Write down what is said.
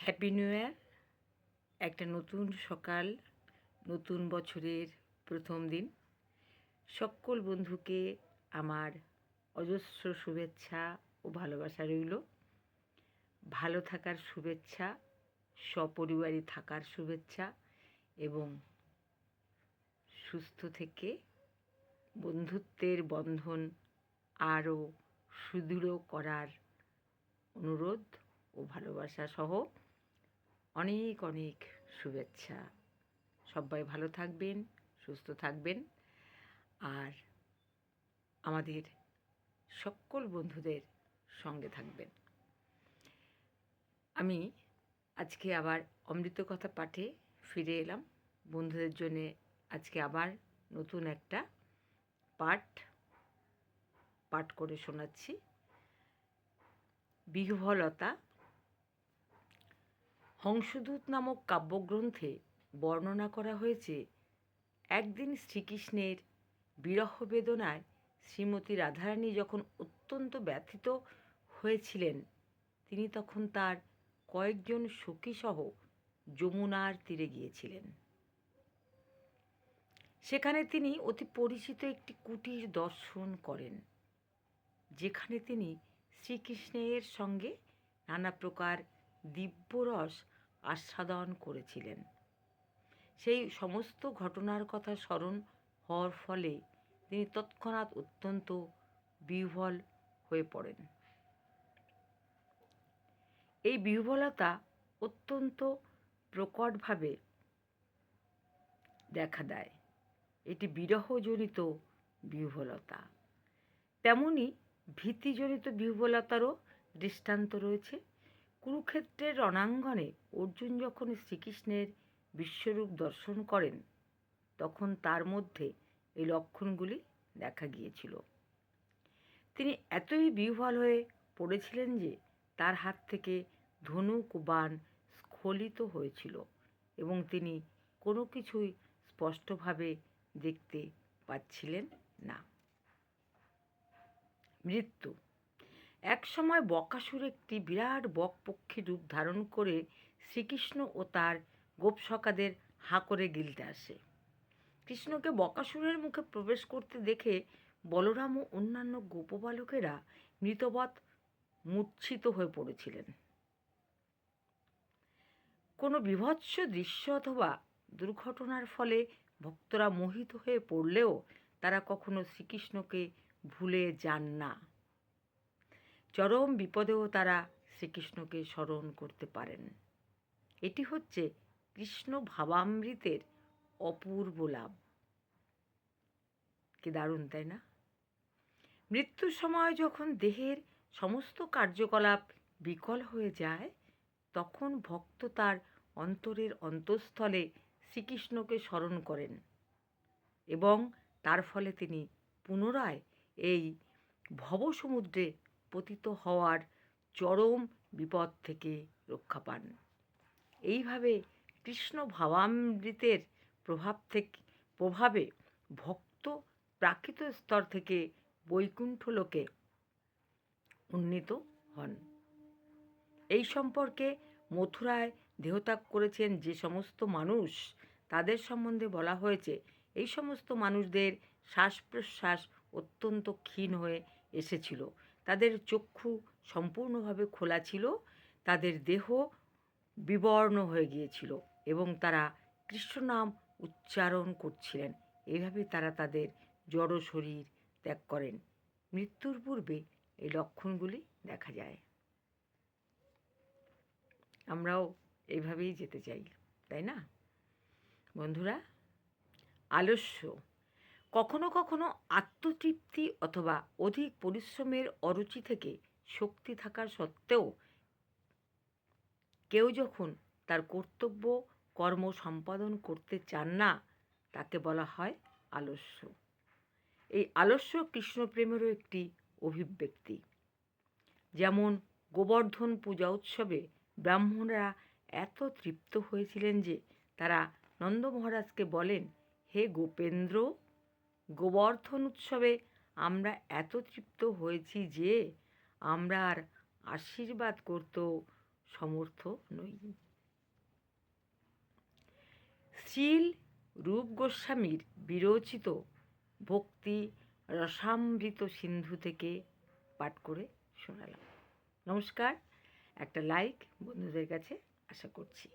Happy new year একটা নতুন সকাল, নতুন বছরের প্রথম দিন। সকল বন্ধুকে আমার অজস্র শুভেচ্ছা ও ভালোবাসা রইল। ভালো থাকার শুভেচ্ছা, সপরিবারে থাকার শুভেচ্ছা এবং সুস্থ থেকে বন্ধুত্বের বন্ধন আরও সুদৃঢ় করার অনুরোধ ও ভালোবাসা সহ অনেক অনেক শুভেচ্ছা। সবাই ভালো থাকবেন, সুস্থ থাকবেন। আর আমাদের সকল বন্ধুদের সঙ্গে থাকবেন। আমি আজকে আবার অমৃত কথা পাঠে ফিরে এলাম। বন্ধুদের জন্যে আজকে আবার নতুন একটা পাঠ পাঠ করে শোনাচ্ছি। বিহ্বলতা হংসদূত নামক কাব্যগ্রন্থে বর্ণনা করা হয়েছে, একদিন শ্রীকৃষ্ণের বিরহ বেদনায় শ্রীমতী রাধারানী যখন অত্যন্ত ব্যথিত হয়েছিলেন, তিনি তখন তার কয়েকজন সখীসহ যমুনার তীরে গিয়েছিলেন। সেখানে তিনি অতি পরিচিত একটি কুটির দর্শন করেন, যেখানে তিনি শ্রীকৃষ্ণের সঙ্গে নানা প্রকার দিব্যরস আস্বাদন করেছিলেন। সেই সমস্ত ঘটনার কথা স্মরণ হওয়ার ফলে তিনি তৎক্ষণাৎ অত্যন্ত বিহ্বল হয়ে পড়েন। এই বিহ্বলতা অত্যন্ত প্রকটভাবে দেখা দেয়। এটি বিরহজনিত বিহ্বলতা। তেমনি ভীতিজনিত বিহ্বলতারও দৃষ্টান্ত রয়েছে। কুরুক্ষেত্রের রণাঙ্গনে অর্জুন যখন শ্রীকৃষ্ণের বিশ্বরূপ দর্শন করেন, তখন তার মধ্যে এই লক্ষণগুলি দেখা গিয়েছিল। তিনি এতই বিহ্বল হয়ে পড়েছিলেন যে তার হাত থেকে ধনুক বাণ স্খলিত হয়েছিল এবং তিনি কোনো কিছুই স্পষ্টভাবে দেখতে পাচ্ছিলেন না। মৃত্যু একসময় বকাসুর একটি বিরাট বকপক্ষী রূপ ধারণ করে শ্রীকৃষ্ণ ও তার গোপসকাদের হাঁ করে গিলতে আসে। কৃষ্ণকে বকাসুরের মুখে প্রবেশ করতে দেখে বলরাম ও অন্যান্য গোপবালকেরা মৃতবৎ মূর্ছিত হয়ে পড়েছিলেন। কোনো বিভৎস দৃশ্য অথবা দুর্ঘটনার ফলে ভক্তরা মোহিত হয়ে পড়লেও তারা কখনো শ্রীকৃষ্ণকে ভুলে যান না। চরম বিপদেও তারা শ্রীকৃষ্ণকে স্মরণ করতে পারেন। এটি হচ্ছে কৃষ্ণ ভাবামৃতের অপূর্ব লাভ। কি দারুণ, তাই না? মৃত্যুর সময় যখন দেহের সমস্ত কার্যকলাপ বিকল হয়ে যায়, তখন ভক্ত তার অন্তরের অন্তঃস্থলে শ্রীকৃষ্ণকে স্মরণ করেন এবং তার ফলে তিনি পুনরায় এই ভবসমুদ্রে পতিত হওয়ার চরম বিপদ থেকে রক্ষা পান। এইভাবে কৃষ্ণ ভাবামৃতের প্রভাব থেকে, প্রভাবে ভক্ত প্রাকৃত স্তর থেকে বৈকুণ্ঠ লোকে উন্নীত হন। এই সম্পর্কে মথুরায় দেহত্যাগ করেছেন যে সমস্ত মানুষ, তাদের সম্বন্ধে বলা হয়েছে, এই সমস্ত মানুষদের শ্বাস প্রশ্বাস অত্যন্ত ক্ষীণ হয়ে এসেছিল। তাদের চক্ষু সম্পূর্ণভাবে খোলা ছিল, তাদের দেহ বিবর্ণ হয়ে গিয়েছিল এবং তারা কৃষ্ণনাম উচ্চারণ করছিলেন। এইভাবে তারা তাদের জড় শরীর ত্যাগ করেন। মৃত্যুর পূর্বে এই লক্ষণগুলি দেখা যায়। আমরাও এইভাবেই যেতে চাই, তাই না? বন্ধুরা, আলস্য কখনো কখনো আত্মতৃপ্তি অথবা অধিক পরিশ্রমের অরুচি থেকে শক্তি থাকার সত্ত্বেও কেউ যখন তার কর্তব্য, কর্ম সম্পাদন করতে চান না, তাকে বলা হয় আলস্য। এই আলস্য কৃষ্ণপ্রেমেরও একটি অভিব্যক্তি। যেমন গোবর্ধন পূজা উৎসবে ব্রাহ্মণরা এত তৃপ্ত হয়েছিলেন যে তারা নন্দ মহারাজকে বলেন, হে গোপেন্দ্র গোবর্ধন উৎসবে আমরা এত তৃপ্ত হয়েছি যে আমরা আর আশীর্বাদ করতেও সমর্থ নই। শ্রীল রূপ গোস্বামীর বিরচিত ভক্তি রসামৃত সিন্ধু থেকে পাঠ করে শোনালাম। নমস্কার, একটা লাইক বন্ধুদের কাছে আশা করছি।